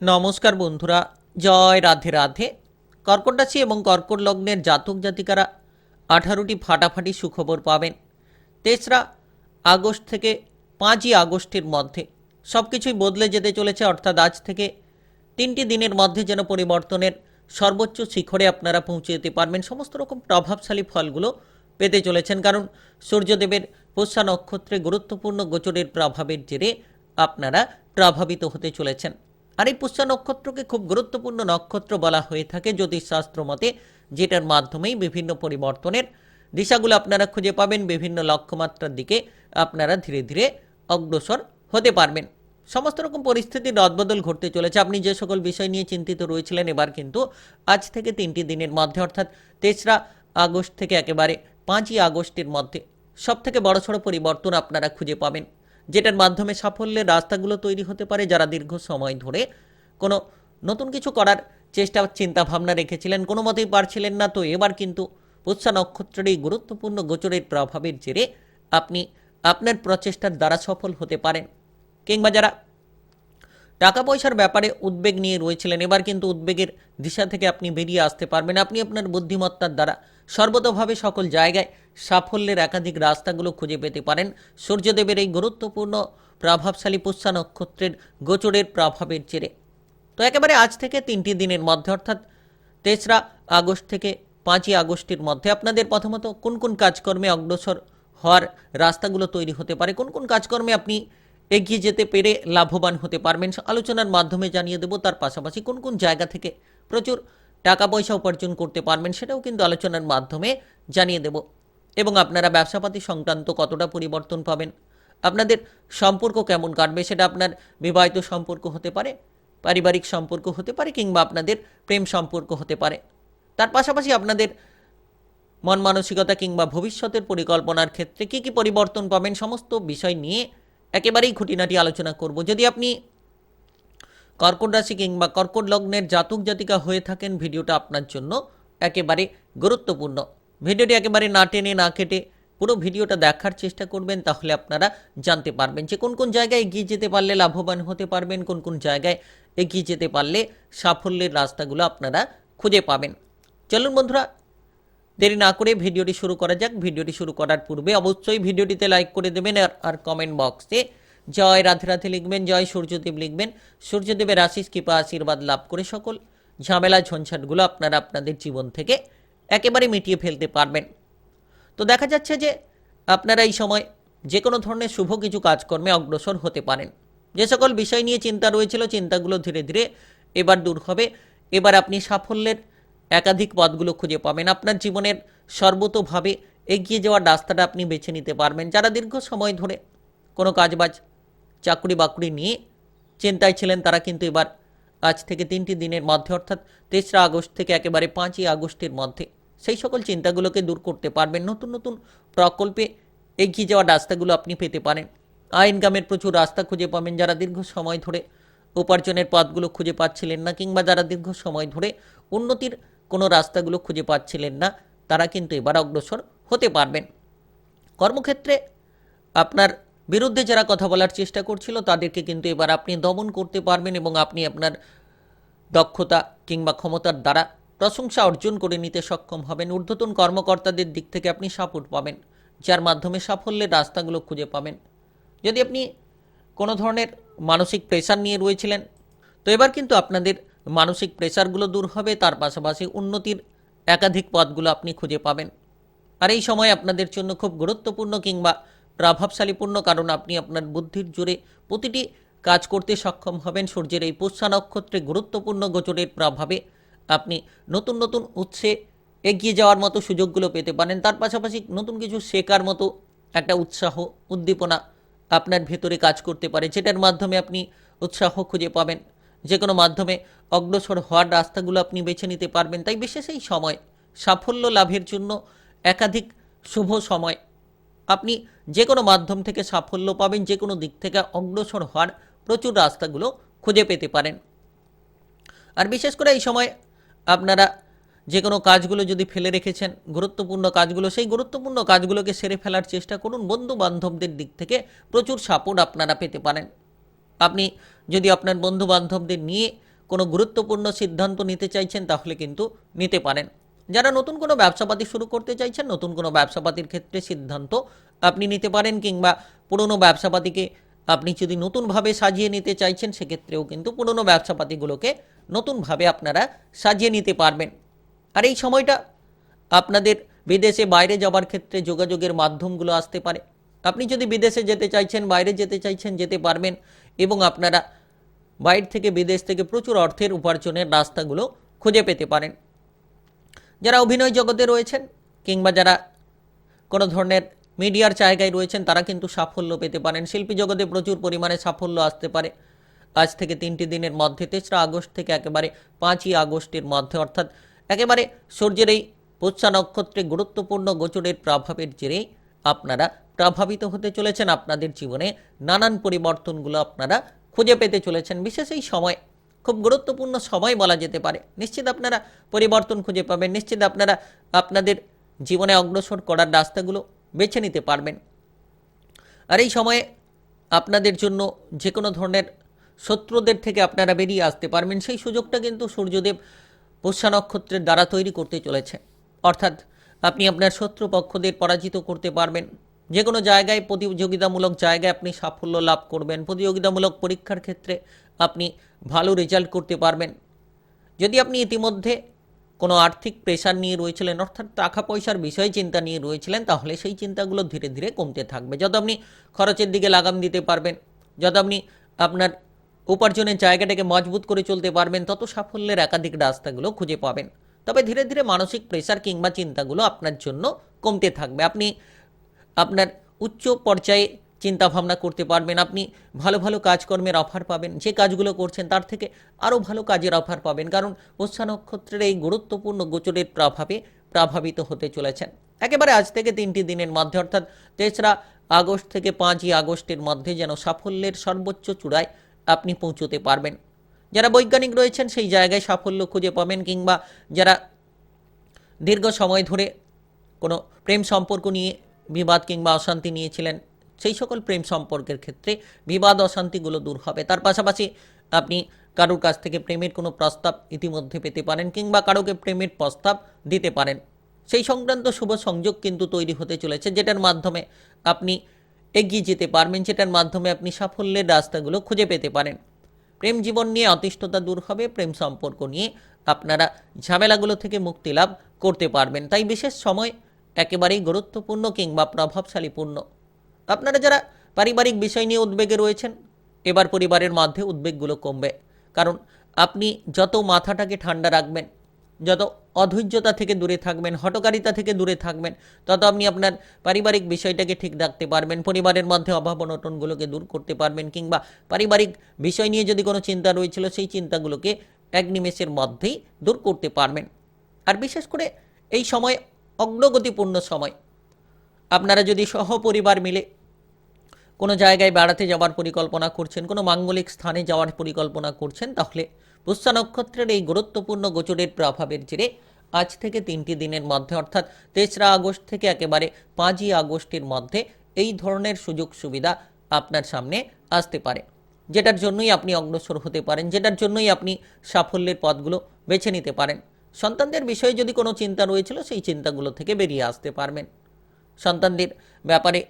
নমস্কার বন্ধুরা, জয় রাধে রাধে। কর্কট রাশি এবং কর্কট লগ্নের জাতক জাতিকারা আঠারোটি ফাটাফাটি সুখবর পাবেন। তেসরা আগস্ট থেকে পাঁচই আগস্টের মধ্যে সব কিছুই বদলে যেতে চলেছে, অর্থাৎ আজ থেকে তিনটি দিনের মধ্যে যেন পরিবর্তনের সর্বোচ্চ শিখরে আপনারা পৌঁছে যেতে পারবেন। সমস্ত রকম প্রভাবশালী ফলগুলো পেতে চলেছেন, কারণ সূর্যদেবের পোষা নক্ষত্রে গুরুত্বপূর্ণ গোচরের প্রভাবের জেরে আপনারা প্রভাবিত হতে চলেছেন। আর এই পুষ্যা নক্ষত্রকে খুব গুরুত্বপূর্ণ নক্ষত্র বলা হয়ে থাকে জ্যোতিষশাস্ত্র মতে, যেটার মাধ্যমেই বিভিন্ন পরিবর্তনের দিশাগুলো আপনারা খুঁজে পাবেন, বিভিন্ন লক্ষ্যমাত্রার দিকে আপনারা ধীরে ধীরে অগ্রসর হতে পারবেন। সমস্ত রকম পরিস্থিতির রদবদল ঘটতে চলেছে। আপনি যে সকল বিষয় নিয়ে চিন্তিত রয়েছিলেন, এবার কিন্তু আজ থেকে তিনটি দিনের মধ্যে, অর্থাৎ তেসরা আগস্ট থেকে একেবারে পাঁচই আগস্টের মধ্যে সব থেকে বড়সড় পরিবর্তন আপনারা খুঁজে পাবেন। যেটার মাধ্যমে সাফল্যের রাস্তাগুলো তৈরি হতে পারে যারা দীর্ঘ সময় ধরে কোনো নতুন কিছু করার চেষ্টা চিন্তা ভাবনা রেখেছিলেন, কোনো মতেই পারছিলেন না। তো এবার কিন্তু পুৎসা নক্ষত্রের এই গুরুত্বপূর্ণ গোচরের প্রভাবের জেরে আপনি আপনার প্রচেষ্টার দ্বারা সফল হতে পারেন। কিংবা যারা টাকা পয়সার ব্যাপারে উদ্বেগ নিয়ে রয়েছিলেন। এবার কিন্তু উদ্বেগের দিশা থেকে আপনি বেরিয়ে আসতে পারবেন। আপনি আপনার বুদ্ধিমত্তার দ্বারা সর্বতভাবে সকল জায়গায় সাফল্যের একাধিক রাস্তাগুলো খুঁজে পেতে পারেন। সূর্যদেবের এই গুরুত্বপূর্ণ প্রভাবশালী পুষ্যা নক্ষত্রের গোচরের প্রভাবের জেরে। তো একেবারে আজ থেকে তিনটি দিনের মধ্যে, অর্থাৎ তেসরা আগস্ট থেকে পাঁচই আগস্টের মধ্যে আপনাদের প্রথমত কোন কোন কাজকর্মে অগ্রসর হওয়ার রাস্তাগুলো তৈরি হতে পারে? কোন কোন কাজকর্মে আপনি এগিয়ে যেতে পেরে লাভবান হতে পারবেন। আলোচনার মাধ্যমে জানিয়ে দেব, তার পাশাপাশি কোন কোন জায়গা থেকে প্রচুর টাকা পয়সা উপার্জন করতে পারবেন সেটাও কিন্তু আলোচনার মাধ্যমে জানিয়ে দেব। এবং আপনারা ব্যবসাপাতি সংক্রান্ত কতটা পরিবর্তন পাবেন, আপনাদের সম্পর্ক কেমন কাটবে সেটা আপনার বিবাহিত সম্পর্ক হতে পারে, পারিবারিক সম্পর্ক হতে পারে কিংবা আপনাদের প্রেম সম্পর্ক হতে পারে। তার পাশাপাশি আপনাদের মন মানসিকতা কিংবা ভবিষ্যতের পরিকল্পনার ক্ষেত্রে কী কী পরিবর্তন পাবেন, সমস্ত বিষয় নিয়ে একেবারেই খুঁটিনাটি আলোচনা করব। যদি আপনি কর্কট রাশি কিংবা কর্কট লগ্নের জাতক জাতিকা হয়ে থাকেন, ভিডিওটা আপনার জন্য একেবারে গুরুত্বপূর্ণ। ভিডিওটি একেবারে না টেনে, না কেটে পুরো ভিডিওটা দেখার চেষ্টা করবেন, তাহলে আপনারা জানতে পারবেন যে কোন কোন জায়গায় এগিয়ে যেতে পারলে লাভবান হতে পারবেন, কোন কোন জায়গায় এগিয়ে যেতে পারলে সাফল্যের রাস্তাগুলো আপনারা খুঁজে পাবেন। চলুন বন্ধুরা দেরি না করে ভিডিওটি শুরু করা যাক। ভিডিওটি শুরু করার পূর্বে অবশ্যই ভিডিওটিতে লাইক করে দেবেন আর কমেন্ট বক্সে জয় রাধে রাধে লিখবেন, জয় সূর্যদেব লিখবেন। সূর্যদেবের আশিস, কৃপা, আশীর্বাদ লাভ করে সকল ঝামেলা ঝঞ্ঝাটগুলো আপনারা আপনাদের জীবন থেকে একেবারে মিটিয়ে ফেলতে পারবেন। তো দেখা যাচ্ছে যে আপনারা এই সময় যে কোনো ধরনের শুভ কিছু কাজকর্মে অগ্রসর হতে পারেন। যে সকল বিষয় নিয়ে চিন্তা রয়েছিল, চিন্তাগুলো ধীরে ধীরে এবার দূর হবে। এবার আপনি সাফল্যের একাধিক পথগুলো খুঁজে পাবেন। আপনার জীবনের সর্বতোভাবে এগিয়ে যাওয়ার রাস্তাটা আপনি বেছে নিতে পারবেন। যারা দীর্ঘ সময় ধরে কোনো কাজবাজ চাকরি বাকরি নিয়ে চিন্তায় ছিলেন, তারা কিন্তু এবার আজ থেকে তিনটি দিনের মধ্যে, অর্থাৎ তেসরা আগস্ট থেকে একেবারে পাঁচই আগস্টের মধ্যে, সেই সকল চিন্তাগুলোকে দূর করতে পারবেন। নতুন নতুন প্রকল্পে এগিয়ে যাওয়ার রাস্তাগুলো আপনি পেতে পারেন। আয় ইনকামের প্রচুর রাস্তা খুঁজে পাবেন। যারা দীর্ঘ সময় ধরে উপার্জনের পথগুলো খুঁজে পাচ্ছিলেন না, কিংবা যারা দীর্ঘ সময় ধরে উন্নতির রাস্তাগুলো খুঁজে পাচ্ছিলেন না, তারা কিন্তু এবার অগ্রসর হতে পারবেন। কর্মক্ষেত্রে আপনার বিরুদ্ধে যারা কথা বলার চেষ্টা করছিল, তাদেরকে কিন্তু এবার আপনি দমন করতে পারবেন এবং আপনি আপনার দক্ষতা কিংবা ক্ষমতার দ্বারা প্রশংসা অর্জন করে নিতে সক্ষম হবেন। ঊর্ধ্বতন কর্মকর্তাদের দিক থেকে আপনি সাপোর্ট পাবেন, যার মাধ্যমে সাফল্যের রাস্তাগুলো খুঁজে পাবেন। যদি আপনি কোনো ধরনের মানসিক প্রেশার নিয়ে রয়েছিলেন, তো এবার কিন্তু আপনাদের মানসিক প্রেশারগুলো দূর হবে, তার পাশাপাশি উন্নতির একাধিক পথগুলো আপনি খুঁজে পাবেন। আর এই সময় আপনাদের জন্য খুব গুরুত্বপূর্ণ কিংবা প্রভাবশালীপূর্ণ কারণ আপনি আপনার বুদ্ধির জোরে প্রতিটি কাজ করতে সক্ষম হবেন। সূর্যের এই পুষ্যা নক্ষত্রে গুরুত্বপূর্ণ গোচরের প্রভাবে আপনি নতুন নতুন উৎসে এগিয়ে যাওয়ার মতো সুযোগগুলো পেতে পারেন। তার পাশাপাশি নতুন কিছু শেখার মতো একটা উৎসাহ, উদ্দীপনা আপনার ভেতরে কাজ করতে পারে, যেটার মাধ্যমে আপনি উৎসাহ খুঁজে পাবেন। যে কোনো মাধ্যমে অগ্রসর হওয়ার রাস্তাগুলো আপনি বেছে নিতে পারবেন। তাই বিশেষ এই সময়, সাফল্য লাভের জন্য একাধিক শুভ সময়। আপনি যে কোনো মাধ্যম থেকে সাফল্য পাবেন যে কোনো দিক থেকে অগ্রসর হওয়ার প্রচুর রাস্তাগুলো খুঁজে পেতে পারেন। আর বিশেষ করে এই সময় আপনারা যে কোনো কাজগুলো যদি ফেলে রেখেছেন, গুরুত্বপূর্ণ কাজগুলো, সেই গুরুত্বপূর্ণ কাজগুলোকে সেরে ফেলার চেষ্টা করুন। বন্ধু বান্ধবদের দিক থেকে প্রচুর সাপোর্ট আপনারা পেতে পারেন। আপনি যদি আপনার বন্ধু বান্ধবদের নিয়ে কোনো গুরুত্বপূর্ণ সিদ্ধান্ত নিতে চাইছেন, তাহলে কিন্তু নিতে পারেন। যারা নতুন কোনো ব্যবসাপাতি শুরু করতে চাইছেন, নতুন কোনো ব্যবসাপাতির ক্ষেত্রে সিদ্ধান্ত আপনি নিতে পারেন, কিংবা পুরনো ব্যবসাপাতিকে আপনি যদি নতুনভাবে সাজিয়ে নিতে চাইছেন, সেক্ষেত্রেও কিন্তু পুরনো ব্যবসাপাতিগুলোকে নতুনভাবে আপনারা সাজিয়ে নিতে পারবেন। আর এই সময়টা আপনাদের বিদেশে বাইরে যাবার ক্ষেত্রে যোগাযোগের মাধ্যমগুলো আসতে পারে। আপনি যদি বিদেশে যেতে চাইছেন, বাইরে যেতে চাইছেন, যেতে পারবেন এবং আপনারা বাইরে থেকে বিদেশ থেকে প্রচুর অর্থের উপার্জনের রাস্তাগুলো খুঁজে পেতে পারেন। যারা অভিনয় জগতে রয়েছেন কিংবা যারা কোনো ধরনের মিডিয়ার জায়গায় রয়েছেন, তারা কিন্তু সাফল্য পেতে পারেন। শিল্পী জগতে প্রচুর পরিমাণে সাফল্য আসতে পারে। আজ থেকে তিনটি দিনের মধ্যে, তেসরা আগস্ট থেকে একেবারে পাঁচই আগস্টের মধ্যে, অর্থাৎ একেবারে সূর্যের এই পুচ্ছা নক্ষত্রে গুরুত্বপূর্ণ গোচরের প্রভাবের জেরেই আপনারা প্রভাবিত হতে চলেছেন আপনাদের জীবনে, নানান পরিবর্তনগুলো আপনারা খুঁজে পেতে চলেছেন, বিশেষ এই সময়, খুব গুরুত্বপূর্ণ সময় বলা যেতে পারে। নিশ্চিত আপনারা পরিবর্তন খুঁজে পাবেন, নিশ্চিত আপনারা আপনাদের জীবনে অগ্রসর করার রাস্তাগুলো বেছে নিতে পারবেন। আর এই সময়ে আপনাদের জন্য যে কোনো ধরনের শত্রুদের থেকে আপনারা বেরিয়ে আসতে পারবেন, সেই সুযোগটা কিন্তু সূর্যদেব পুষ্যা নক্ষত্রের দ্বারা তৈরি করতে চলেছে। অর্থাৎ আপনি আপনার শত্রুপক্ষদের পরাজিত করতে পারবেন যে কোনো জায়গায় প্রতিযোগিতামূলক জায়গায় আপনি সাফল্য লাভ করবেন, প্রতিযোগিতামূলক পরীক্ষার ক্ষেত্রে আপনি ভালো রেজাল্ট করতে পারবেন। যদি আপনি ইতিমধ্যে কোনো আর্থিক প্রেশার নিয়ে রয়েছিলেন, অর্থাৎ টাকা পয়সার বিষয়ে চিন্তা নিয়ে রয়েছিলেন, তাহলে সেই চিন্তাগুলো ধীরে ধীরে কমতে থাকবে। যত আপনি খরচের দিকে লাগাম দিতে পারবেন, যত আপনি আপনার উপার্জনের জায়গাটাকে মজবুত করে চলতে পারবেন, তত সাফল্যের একাধিক রাস্তাগুলো খুঁজে পাবেন। তবে ধীরে ধীরে মানসিক প্রেশার কিংবা চিন্তাগুলো আপনার জন্য কমতে থাকবে। আপনি আপনার উচ্চ পর্যায়ে চিন্তা ভাবনা করতে পারবেন, আপনি ভালো ভালো কাজকর্মের অফার পাবেন, যে কাজগুলো করছেন তার থেকে আরও ভালো কাজের অফার পাবেন, কারণ পোষা নক্ষত্রের এই গুরুত্বপূর্ণ গোচরের প্রভাবে প্রভাবিত হতে চলেছেন। একেবারে আজ থেকে তিনটি দিনের মধ্যে, অর্থাৎ তেসরা আগস্ট থেকে পাঁচই আগস্টের মধ্যে যেন সাফল্যের সর্বোচ্চ চূড়ায় আপনি পৌঁছতে পারবেন। যারা বৈজ্ঞানিক রয়েছেন, সেই জায়গায় সাফল্য খুঁজে পাবেন, কিংবা যারা দীর্ঘ সময় ধরে কোনো প্রেম সম্পর্ক নিয়ে বিবাদ কিংবা অশান্তি নিয়েছিলেন, সেই সকল প্রেম সম্পর্কের ক্ষেত্রে বিবাদ, অশান্তিগুলো দূর হবে। তার পাশাপাশি আপনি কারোর কাছ থেকে প্রেমের কোনো প্রস্তাব ইতিমধ্যে পেতে পারেন কিংবা কারোকে প্রেমের প্রস্তাব দিতে পারেন। সেই সংক্রান্ত শুভ সংযোগ কিন্তু তৈরি হতে চলেছে, যেটার মাধ্যমে আপনি এগিয়ে যেতে পারবেন, যেটার মাধ্যমে আপনি সাফল্যের রাস্তাগুলো খুঁজে পেতে পারেন। প্রেম জীবন নিয়ে অতিষ্ঠতা দূর হবে, প্রেম সম্পর্ক নিয়ে আপনারা ঝামেলাগুলো থেকে মুক্তি লাভ করতে পারবেন। তাই বিশেষ সময় একেবারেই গুরুত্বপূর্ণ কিংবা প্রভাবশালীপূর্ণ। আপনারা যারা পারিবারিক বিষয় নিয়ে উদ্বেগে রয়েছেন, এবার পরিবারের মধ্যে উদ্বেগগুলো কমবে। কারণ আপনি যত মাথাটাকে ঠান্ডা রাখবেন, যত অধৈর্যতা থেকে দূরে থাকবেন হটকারিতা থেকে দূরে থাকবেন, তত আপনি আপনার পারিবারিক বিষয়টাকে ঠিক রাখতে পারবেন, পরিবারের মধ্যে অভাব অনটনগুলোকে দূর করতে পারবেন কিংবা পারিবারিক বিষয় নিয়ে যদি কোনো চিন্তা রয়েছিল, সেই চিন্তাগুলোকে এক নিমেষের মধ্যেই দূর করতে পারবেন। আর বিশেষ করে এই সময় অগ্রগতিপূর্ণ সময়। আপনারা যদি সহপরিবার মিলে কোনো জায়গায় বেড়াতে যাওয়ার পরিকল্পনা করছেন, কোনো মাঙ্গলিক স্থানে যাওয়ার পরিকল্পনা করছেন, তাহলে পুষ্যা নক্ষত্রের এই গুরুত্বপূর্ণ গোচরের প্রভাবের জেরে আজ থেকে তিনটি দিনের মধ্যে, অর্থাৎ তেসরা আগস্ট থেকে একেবারে পাঁচই আগস্টের মধ্যে এই ধরনের সুযোগ সুবিধা আপনার সামনে আসতে পারে। যেটার জন্যই আপনি অগ্রসর হতে পারেন, যেটার জন্যই আপনি সাফল্যের পথগুলো বেছে নিতে পারেন। সন্তানদের বিষয়ে যদি কোনো চিন্তা রয়েছিল, সেই চিন্তাগুলো থেকে বেরিয়ে আসতে পারবেন। সন্তানদের ব্যাপারে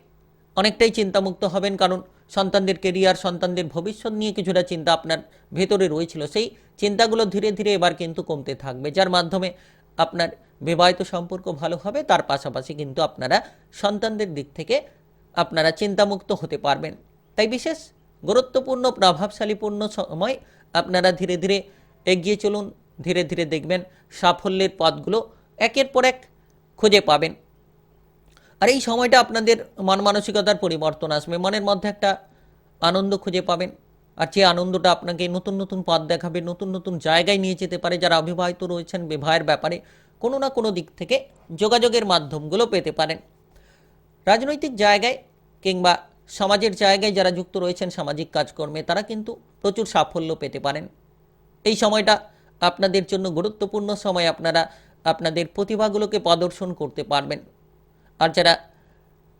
অনেকটাই চিন্তামুক্ত হবেন, কারণ সন্তানদের কেরিয়ার সন্তানদের ভবিষ্যৎ নিয়ে কিছুটা চিন্তা আপনার ভেতরে রয়েছিল। সেই চিন্তাগুলো ধীরে ধীরে এবার কিন্তু কমতে থাকবে, যার মাধ্যমে আপনার বিবাহিত সম্পর্ক ভালো হবে। তার পাশাপাশি কিন্তু আপনারা সন্তানদের দিক থেকে আপনারা চিন্তামুক্ত হতে পারবেন। তাই বিশেষ গুরুত্বপূর্ণ, প্রভাবশালীপূর্ণ সময় আপনারা ধীরে ধীরে এগিয়ে চলুন। ধীরে ধীরে দেখবেন সাফল্যের পথগুলো একের পর এক খুঁজে পাবেন। আর এই সময়টা আপনাদের মন মানসিকতার পরিবর্তন আসবে, মনের মধ্যে একটা আনন্দ খুঁজে পাবেন। আর যে আনন্দটা আপনাকে নতুন নতুন পথ দেখাবে, নতুন নতুন জায়গায় নিয়ে যেতে পারে, যারা অবিবাহিত রয়েছেন, বিবাহের ব্যাপারে কোনো না কোনো দিক থেকে যোগাযোগের মাধ্যমগুলো পেতে পারেন। রাজনৈতিক জায়গায় কিংবা সমাজের জায়গায় যারা যুক্ত রয়েছেন সামাজিক কাজকর্মে, তারা কিন্তু প্রচুর সাফল্য পেতে পারেন। এই সময়টা আপনাদের জন্য গুরুত্বপূর্ণ সময় আপনারা আপনাদের প্রতিভাগুলোকে প্রদর্শন করতে পারবেন। আর যারা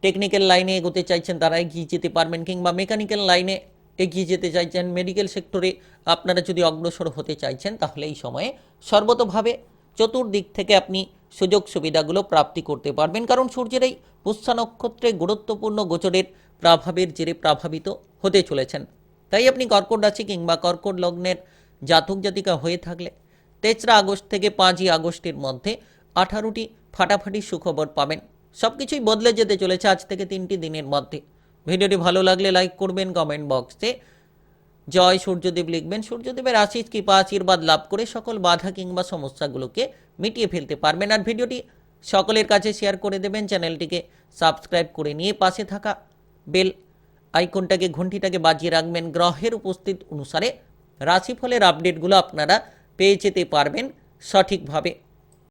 টেকনিক্যাল লাইনে এগোতে চাইছেন, তারা এগিয়ে যেতে পারবেন কিংবা মেকানিক্যাল লাইনে এগিয়ে যেতে চাইছেন মেডিকেল সেক্টরে আপনারা যদি অগ্রসর হতে চাইছেন, তাহলে এই সময়ে সর্বতভাবে চতুর্দিক থেকে আপনি সুযোগ সুবিধাগুলো প্রাপ্তি করতে পারবেন। কারণ সূর্যের এই পুষ্যা নক্ষত্রে গুরুত্বপূর্ণ গোচরের প্রভাবের জেরে প্রভাবিত হতে চলেছেন। তাই আপনি কর্কট রাশি কিংবা কর্কট লগ্নের জাতক জাতিকা হয়ে থাকলে তেসরা আগস্ট থেকে পাঁচই আগস্টের মধ্যে আঠারোটি ফাটাফাটি সুখবর পাবেন। সব কিছুই বদলে যেতে চলেছে আজ থেকে তিনটি দিনের মধ্যে। ভিডিওটি ভালো লাগলে লাইক করবেন, কমেন্ট বক্সে জয় সূর্যদেব লিখবেন। সূর্যদেবের আশিস কৃপা আশীর্বাদ লাভ করে সকল বাধা কিংবা সমস্যাগুলোকে মিটিয়ে ফেলতে পারবেন? আর ভিডিওটি সকলের কাছে শেয়ার করে দেবেন। চ্যানেলটিকে সাবস্ক্রাইব করে নিয়ে পাশে থাকা বেল আইকনটাকে, ঘন্টিটাকে বাজিয়ে রাখবেন। গ্রহের উপস্থিত অনুসারে রাশিফলের আপডেটগুলো আপনারা পেয়ে যেতে পারবেন সঠিকভাবে।